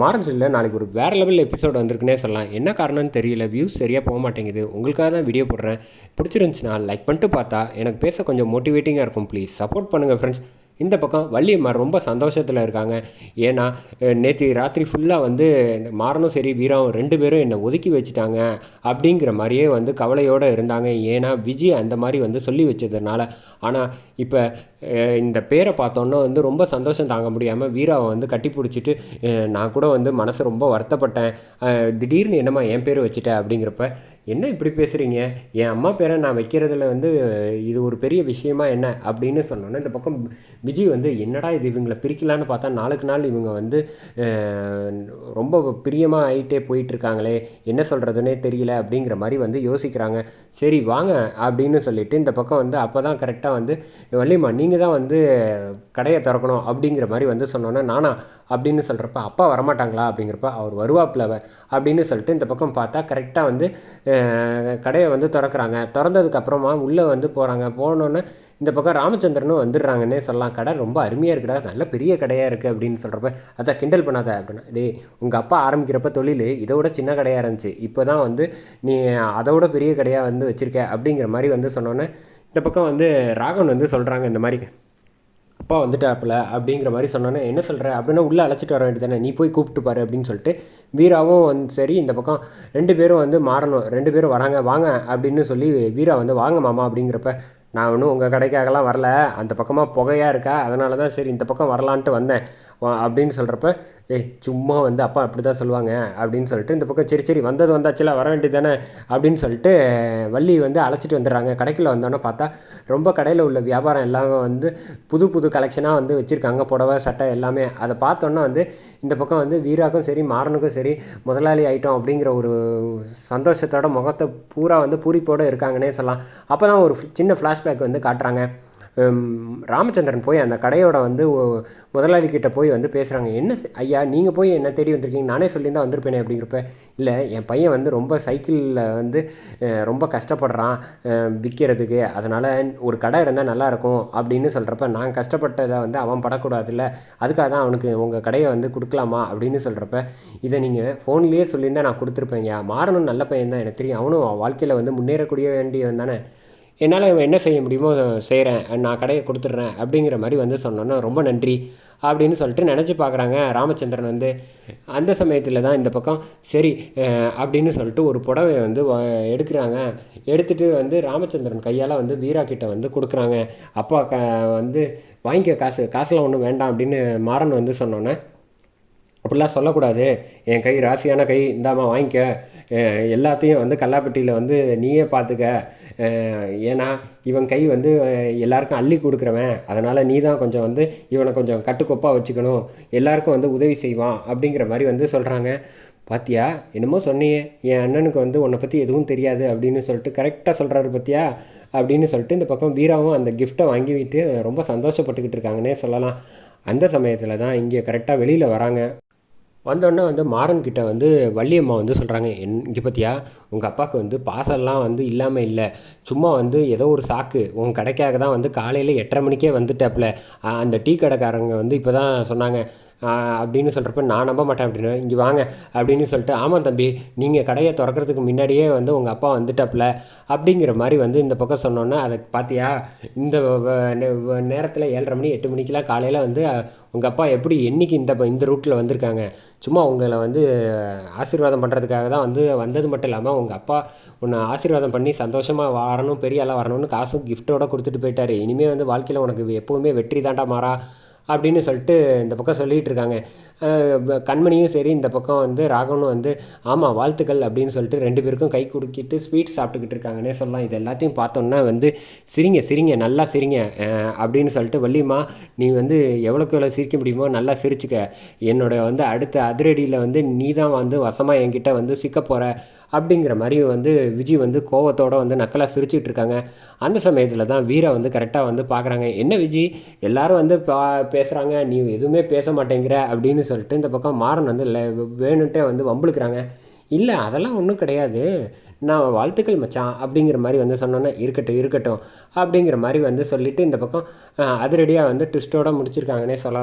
மாறன் சொல்ல நாளைக்கு ஒரு வேறு லெவலில் எபிசோடு வந்திருக்குன்னே சொல்லலாம். என்ன காரணம்னு தெரியல வியூஸ் சரியாக போக மாட்டேங்குது. உங்களுக்காக தான் வீடியோ போடுறேன். பிடிச்சிருந்துச்சுன்னா லைக் பண்ணிட்டு பார்த்தா எனக்கு பேச கொஞ்சம் மோட்டிவேட்டிங்காக இருக்கும். ப்ளீஸ் சப்போர்ட் பண்ணுங்கள் ஃப்ரெண்ட்ஸ் இந்த பக்கம் வள்ளியம்மா ரொம்ப சந்தோஷத்தில் இருக்காங்க. ஏன்னா நேற்று ராத்திரி ஃபுல்லாக வந்து மாறனும் சரி வீராவும் ரெண்டு பேரும் என்னை ஒதுக்கி வச்சுட்டாங்க அப்படிங்கிற மாதிரியே வந்து கவலையோடு இருந்தாங்க. ஏன்னா விஜய் அந்த மாதிரி வந்து சொல்லி வச்சதுனால. ஆனால் இப்போ இந்த பேரை பார்த்தோன்னா வந்து ரொம்ப சந்தோஷம் தாங்க முடியாமல் வீராவை வந்து கட்டி பிடிச்சிட்டு நான் கூட வந்து மனசு ரொம்ப வருத்தப்பட்டேன். திடீர்னு என்னம்மா என் பேர் வச்சுட்டேன் அப்படிங்கிறப்ப என்ன இப்படி பேசுகிறீங்க என் அம்மா பேரை நான் வைக்கிறதுல வந்து இது ஒரு பெரிய விஷயமா என்ன? அப்படின்னு சொன்னோன்னே இந்த பக்கம் விஜய் வந்து என்னடா இது இவங்களை பிரிக்கலான்னு பார்த்தா நாளுக்கு நாள் இவங்க வந்து ரொம்ப பிரியமாக ஆகிட்டே போயிட்டுருக்காங்களே என்ன சொல்கிறதுனே தெரியல அப்படிங்கிற மாதிரி வந்து யோசிக்கிறாங்க. சரி வாங்க அப்படின்னு சொல்லிட்டு இந்த பக்கம் வந்து அப்போ தான் கரெக்டாக வந்து வள்ளிம்மா நீங்கள் தான் வந்து கடையை திறக்கணும் அப்படிங்கிற மாதிரி வந்து சொன்னோன்னே நானா அப்படின்னு சொல்கிறப்ப அப்பா வரமாட்டாங்களா? அப்படிங்கிறப்ப அவர் வருவாப்பில் அப்படின்னு சொல்லிட்டு இந்த பக்கம் பார்த்தா கரெக்டாக வந்து கடையை வந்து திறக்கிறாங்க. திறந்ததுக்கப்புறமா உள்ளே வந்து போகிறாங்க போனோன்னே இந்த பக்கம் ராமச்சந்திரனும் வந்துடுறாங்கன்னே சொல்லலாம். கடை ரொம்ப அருமையாக இருக்குடா. நல்ல பெரிய கடையாக இருக்குது அப்படின்னு சொல்கிறப்ப அதான் கிண்டல் பண்ணாத அப்படின்னா டே உங்கள் அப்பா ஆரம்பிக்கிறப்ப தொழில் இதை விட சின்ன கடையாக இருந்துச்சு. இப்போ தான் வந்து நீ அதை விட பெரிய கடையாக வந்து வச்சுருக்க அப்படிங்கிற மாதிரி வந்து சொன்னோன்னே இந்த பக்கம் வந்து ராகவன் வந்து சொல்கிறாங்க இந்த மாதிரி அப்பா வந்துட்டாப்புல அப்படிங்கிற மாதிரி சொன்னோன்னே என்ன சொல்கிற அப்படின்னா உள்ளே அழைச்சிட்டு வர வேண்டியது தானே? நீ போய் கூப்பிட்டு பாரு அப்படின்னு சொல்லிட்டு வீராவும் வந்து சரி இந்த பக்கம் ரெண்டு பேரும் வந்து மாறணும். ரெண்டு பேரும் வராங்க. வாங்க அப்படின்னு சொல்லி வீரா வந்து வாங்க மாமா அப்படிங்கிறப்ப நான் இன்னும் உங்கள் கடைக்காகலாம் வரல. அந்த பக்கமாக புகையாக இருக்கா? அதனால தான் சரி இந்த பக்கம் வரலான்ட்டு வந்தேன். அப்படின்னு சொல்கிறப்ப ஏய் சும்மா வந்து அப்பா அப்படி தான் சொல்லுவாங்க அப்படின்னு சொல்லிட்டு இந்த பக்கம் சரி சரி வந்தது வந்தாச்சுல வர வேண்டியது தானே அப்படின்னு சொல்லிட்டு வள்ளி வந்து அழைச்சிட்டு வந்துடுறாங்க. கடைக்குள்ளே வந்தோன்னே பார்த்தா ரொம்ப கடையில் உள்ள வியாபாரம் எல்லாமே வந்து புது புது கலெக்ஷனாக வந்து வச்சுருக்காங்க. புடவை சட்டை எல்லாமே. அதை பார்த்தோன்னா வந்து இந்த பக்கம் வந்து வீராக்கும் சரி மாறனுக்கும் சரி முதலாளி ஆகிட்டோம் அப்படிங்கிற ஒரு சந்தோஷத்தோட முகத்தை பூரா வந்து பூரிப்போடு இருக்காங்கன்னே சொல்லலாம். அப்போ தான் ஒரு சின்ன ஃப்ளாஷ்பேக் வந்து காட்டுறாங்க. ராமச்சந்திரன் போய் அந்த கடையோட வந்து முதலாளிக்கிட்ட போய் வந்து பேசுகிறாங்க என்ன ஐயா நீங்கள் போய் என்ன தேடி வந்திருக்கீங்க? நானே சொல்லியிருந்தா வந்திருப்பேனே அப்படிங்கிறப்ப இல்லை என் பையன் வந்து ரொம்ப சைக்கிளில் வந்து ரொம்ப கஷ்டப்படுறான் விற்கிறதுக்கு அதனால் ஒரு கடை இருந்தால் நல்லாயிருக்கும் அப்படின்னு சொல்கிறப்ப நான் கஷ்டப்பட்டதை வந்து அவன் படக்கூடாதுல்ல. அதுக்காக தான் அவனுக்கு உங்கள் கடையை வந்து கொடுக்கலாமா அப்படின்னு சொல்கிறப்ப இதை நீங்கள் ஃபோன்லேயே சொல்லியிருந்தால் நான் கொடுத்துருப்பேங்க மாறணும் நல்ல பையன் தான் எனக்கு தெரியும். அவனும் வாழ்க்கையில் வந்து முன்னேறக்கூடிய வேண்டியவன் தானே. என்னால் என்ன செய்ய முடியுமோ செய்கிறேன் நான் கடையை கொடுத்துட்றேன் அப்படிங்கிற மாதிரி வந்து சொன்னோன்னா ரொம்ப நன்றி அப்படின்னு சொல்லிட்டு நினச்சி பார்க்குறாங்க ராமச்சந்திரன் வந்து. அந்த சமயத்தில் தான் இந்த பக்கம் சரி அப்படின்னு சொல்லிட்டு ஒரு புடவை வந்து எடுக்கிறாங்க. எடுத்துகிட்டு வந்து ராமச்சந்திரன் கையால் வந்து வீரா கிட்ட வந்து கொடுக்குறாங்க. அப்பா க வந்து வாங்கிக்க காசு காசுலாம் ஒன்றும் வேண்டாம் அப்படின்னு மாறன் வந்து சொன்னோன்னே அப்படிலாம் சொல்லக்கூடாது. என் கை ராசியான கை இந்தாம்மா வாங்கிக்க. எல்லாத்தையும் வந்து கல்லாப்பட்டியில் வந்து நீயே பார்த்துக்க ஏன்னா இவன் கை வந்து எல்லாருக்கும் அள்ளி கொடுக்குறவன். அதனால் நீ தான் கொஞ்சம் வந்து இவனை கொஞ்சம் கட்டுக்கோப்பாக வச்சுக்கணும். எல்லாருக்கும் வந்து உதவி செய்வான் அப்படிங்கிற மாதிரி வந்து சொல்கிறாங்க பாத்தியா? என்னமோ சொன்னியே. என் அண்ணனுக்கு வந்து உன்னை பற்றி எதுவும் தெரியாது அப்படின்னு சொல்லிட்டு கரெக்டாக சொல்கிறாரு பார்த்தியா அப்படின்னு சொல்லிட்டு இந்த பக்கம் வீராவும் அந்த கிஃப்ட்டை வாங்கிவிட்டு ரொம்ப சந்தோஷப்பட்டுக்கிட்டு இருக்காங்கன்னே சொல்லலாம். அந்த சமயத்தில் தான் இங்கே கரெக்டாக வெளியில் வராங்க. வந்தோடனே வந்து மாறன்கிட்ட வந்து வள்ளியம்மா வந்து சொல்கிறாங்க என் இங்கே பார்த்தியா உங்கள் அப்பாவுக்கு வந்து பாசல்லாம் வந்து இல்லாமல் இல்லை. சும்மா வந்து ஏதோ ஒரு சாக்கு. உன் கடைக்காக தான் வந்து காலையில் எட்டரை மணிக்கே வந்துட்டாப்புல அந்த டீ கடைக்காரங்க வந்து இப்போ தான் சொன்னாங்க அப்படின்னு சொல்கிறப்ப நான் நம்ப மாட்டேன் அப்படின்னு. இங்கே வாங்க அப்படின்னு சொல்லிட்டு ஆமாம் தம்பி நீங்கள் கடையை திறக்கிறதுக்கு முன்னாடியே வந்து உங்கள் அப்பா வந்துட்டாப்புல அப்படிங்கிற மாதிரி வந்து இந்த பக்கம் சொன்னோன்னே அதை பார்த்தியா இந்த நேரத்தில் ஏழரை மணி எட்டு மணிக்கெலாம் காலையில் வந்து உங்கள் அப்பா எப்படி என்றைக்கு இந்த இந்த ரூட்டில் வந்திருக்காங்க? சும்மா உங்களை வந்து ஆசீர்வாதம் பண்ணுறதுக்காக தான் வந்து வந்தது மட்டும் இல்லாமல் உங்கள் அப்பா உன்னை ஆசீர்வாதம் பண்ணி சந்தோஷமாக வரணும் பெரிய ஆளாக வரணும்னு காசும் கிஃப்ட்டோட கொடுத்துட்டு போயிட்டார். இனிமேல் வந்து வாழ்க்கையில் உனக்கு எப்போவுமே வெற்றி தாண்டா மாறா. அப்படின்னு சொல்லிட்டு இந்த பக்கம் சொல்லிகிட்டு இருக்காங்க. கண்மணியும் சரி இந்த பக்கம் வந்து ராகவனும் வந்து ஆமாம் வாழ்த்துக்கள் அப்படின்னு சொல்லிட்டு ரெண்டு பேருக்கும் கை குடுக்கிட்டு ஸ்வீட் சாப்பிட்டுக்கிட்டு இருக்காங்கன்னே சொல்லலாம். இது எல்லாத்தையும் பார்த்தோன்னா வந்து சிரிங்க சிரிங்க நல்லா சிரிங்க அப்படின்னு சொல்லிட்டு வள்ளிம்மா நீ வந்து எவ்வளோக்கு எவ்வளோ சிரிக்க முடியுமோ நல்லா சிரிச்சுக்க. என்னோட வந்து அடுத்த அதிரடியில் வந்து நீ தான் வந்து வசமாக என்கிட்ட வந்து சிக்க போகிற அப்படிங்கிற மாதிரி வந்து விஜய் வந்து கோவத்தோடு வந்து நக்கலாக சிரிச்சிட்டு இருக்காங்க. அந்த சமயத்தில் தான் வீரா வந்து கரெக்டாக வந்து பார்க்குறாங்க என்ன விஜய் எல்லாரும் வந்து பா பேசுகிறாங்க நீ எதுவுமே பேச மாட்டேங்கிற அப்படின்னு சொல்லிட்டு இந்த பக்கம் மாறன் வந்து இல்லை வேணுன்ட்டே வந்து வம்புழுக்கிறாங்க. இல்லை அதெல்லாம் ஒன்றும் கிடையாது. நான் வாழ்த்துக்கள் மச்சான் அப்படிங்கிற மாதிரி வந்து சொன்னோன்னே இருக்கட்டும் இருக்கட்டும் அப்படிங்கிற மாதிரி வந்து சொல்லிவிட்டு இந்த பக்கம் அதிரடியாக வந்து ட்விஸ்ட்டோடு முடிச்சிருக்காங்கன்னே சொல்லலாம்.